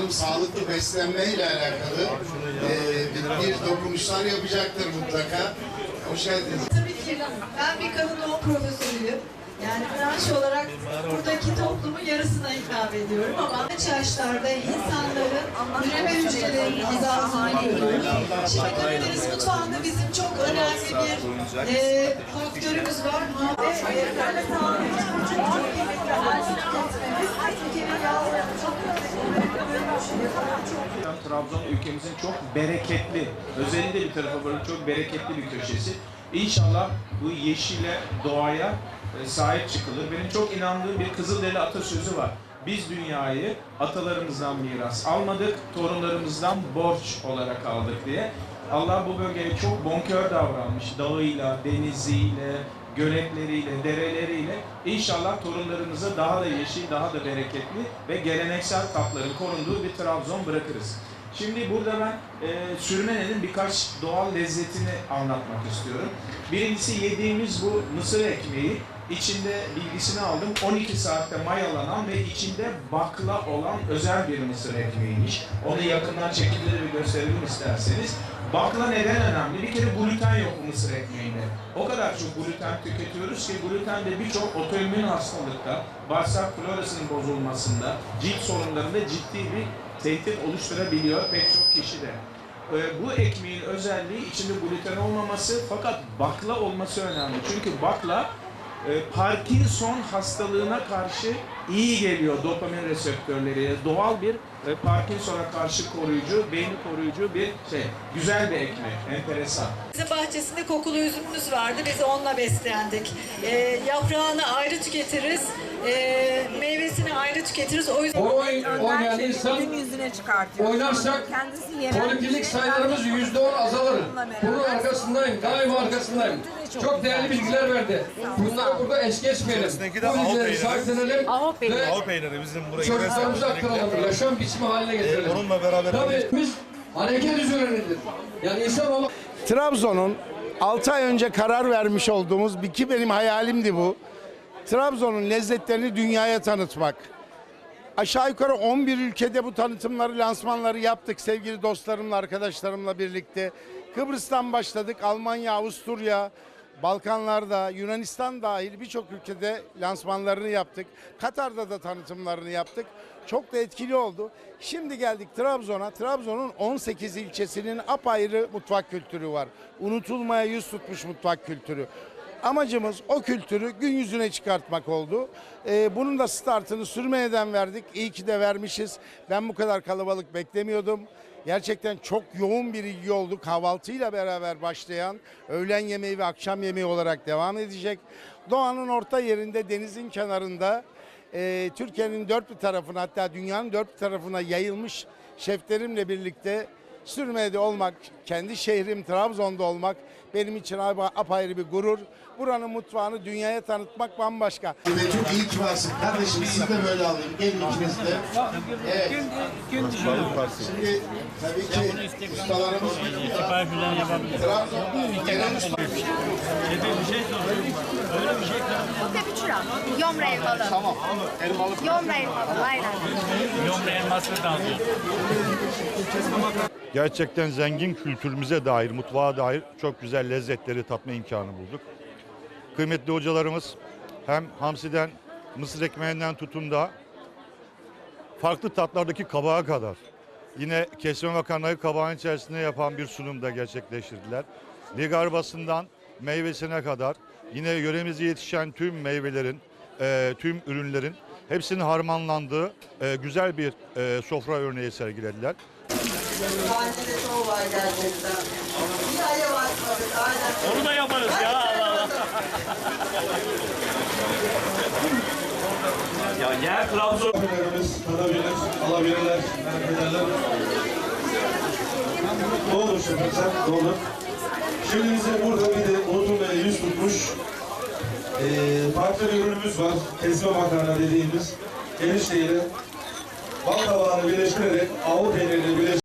Hanım sağlıklı beslenmeyle alakalı e, bir, bir dokunuşlar yapacaktır mutlaka. Hoş geldiniz. Tabii ki ben bir kadın doğum profesörüyüm. Yani branş olarak buradaki toplumun yarısına hitap ediyorum ama iç yaşlarda insanların üreme hücrelerinin hizasını görüyorum. Şimdi Karadeniz mutfağında bizim çok önemli bir e, faktörümüz var. Ve e, böyle sağlıklı çok çok kıymetli haline getirmemiz. Türkiye'nin yağlarını çok Trabzon ülkemizin çok bereketli, özelinde bir tarafı böyle çok bereketli bir köşesi. İnşallah bu yeşile, doğaya e, sahip çıkılır. Benim çok inandığım bir Kızılderili atasözü var. Biz dünyayı atalarımızdan miras almadık, torunlarımızdan borç olarak aldık diye. Allah bu bölgeye çok bonkör davranmış. Dağıyla, deniziyle, göletleriyle, dereleriyle inşallah torunlarımıza daha da yeşil, daha da bereketli ve geleneksel tatların korunduğu bir Trabzon bırakırız. Şimdi burada ben e, sürmenenin birkaç doğal lezzetini anlatmak istiyorum. Birincisi yediğimiz bu mısır ekmeği. İçinde bilgisini aldım 12 saatte mayalanan ve içinde bakla olan özel bir mısır ekmeğiymiş. Onu yakından çekimleri bir gösterelim isterseniz. Bakla neden önemli? Bir kere gluten yok bu mısır ekmeğinde. O kadar çok gluten tüketiyoruz ki gluten de birçok otoimmün hastalıkta, bağırsak florasının bozulmasında, cilt sorunlarında ciddi bir tehdit oluşturabiliyor pek çok kişi de. Ee, bu ekmeğin özelliği içinde gluten olmaması fakat bakla olması önemli. Çünkü bakla e, Parkinson hastalığına karşı iyi geliyor dopamin reseptörleri. Doğal bir e, Parkinson'a karşı koruyucu, beyni koruyucu bir şey. Güzel bir ekmek, enteresan. Bizim bahçesinde kokulu üzümümüz vardı. Biz onunla beslendik. Ee, yaprağını ayrı tüketiriz. Ee, meyvesini ayrı tüketiriz. O yüzden oy, oynayan insan yüzüne çıkartıyor. oynarsak Kendisi yerel poliklinik sayılarımız şey- yüzde on azalır. Bunun arkasındayım, daima arkasındayım. Çok değerli bilgiler verdi. Bunları burada es geçmeyelim. De Bu Avrupa bilgileri peyniri. sahiplenelim ve Av peyniri bizim buraya çocuklarımıza aktaralım. Yaşam biçimi haline getirelim. Onunla beraber Tabii biz hareket üzerinedir. Yani insan olmak Trabzon'un 6 ay önce karar vermiş olduğumuz bir ki benim hayalimdi bu. Trabzon'un lezzetlerini dünyaya tanıtmak. Aşağı yukarı 11 ülkede bu tanıtımları, lansmanları yaptık sevgili dostlarımla, arkadaşlarımla birlikte. Kıbrıs'tan başladık, Almanya, Avusturya, Balkanlarda, Yunanistan dahil birçok ülkede lansmanlarını yaptık. Katar'da da tanıtımlarını yaptık. Çok da etkili oldu. Şimdi geldik Trabzon'a. Trabzon'un 18 ilçesinin apayrı mutfak kültürü var. Unutulmaya yüz tutmuş mutfak kültürü. Amacımız o kültürü gün yüzüne çıkartmak oldu. Ee, bunun da startını sürmeyeden verdik. İyi ki de vermişiz. Ben bu kadar kalabalık beklemiyordum. Gerçekten çok yoğun bir ilgi oldu. Kahvaltıyla beraber başlayan öğlen yemeği ve akşam yemeği olarak devam edecek. Doğanın orta yerinde denizin kenarında e, Türkiye'nin dört bir tarafına hatta dünyanın dört bir tarafına yayılmış şeflerimle birlikte Sürme'de olmak, kendi şehrim Trabzon'da olmak benim için apa- apayrı bir gurur. Buranın mutfağını dünyaya tanıtmak bambaşka. Çok iyi ki varsın. Kardeşim sizi de böyle alayım. Gelin ikiniz de. Evet. Şimdi tabii ki ustalarımız Trabzon genel usta. Tepiçura. Yomra elmalı. Tamam. Elmalı. Yomra elmalı. Aynen. Gerçekten zengin kültürümüze dair, mutfağa dair çok güzel lezzetleri tatma imkanı bulduk. Kıymetli hocalarımız hem hamsiden, mısır ekmeğinden tutun da farklı tatlardaki kabağa kadar yine kesme makarnayı kabağın içerisinde yapan bir sunumda gerçekleştirdiler. Ligarbasından meyvesine kadar yine yöremizde yetişen tüm meyvelerin, e, tüm ürünlerin hepsinin harmanlandığı e, güzel bir e, sofra örneği sergilediler. Annede çoğu var gerçekten. Bir aya bakmadık. Aynen. Onu da yaparız ya Allah Allah. ya yer Trabzon. Tadabilir, alabilirler, merak ederler. Olur şefim sen, ne olur. Şimdi bize burada bir de unutulmaya yüz tutmuş eee farklı bir ürünümüz var. Kesme makarna dediğimiz erişteyle bal kabağını birleştirerek, avu peynirini birleştirerek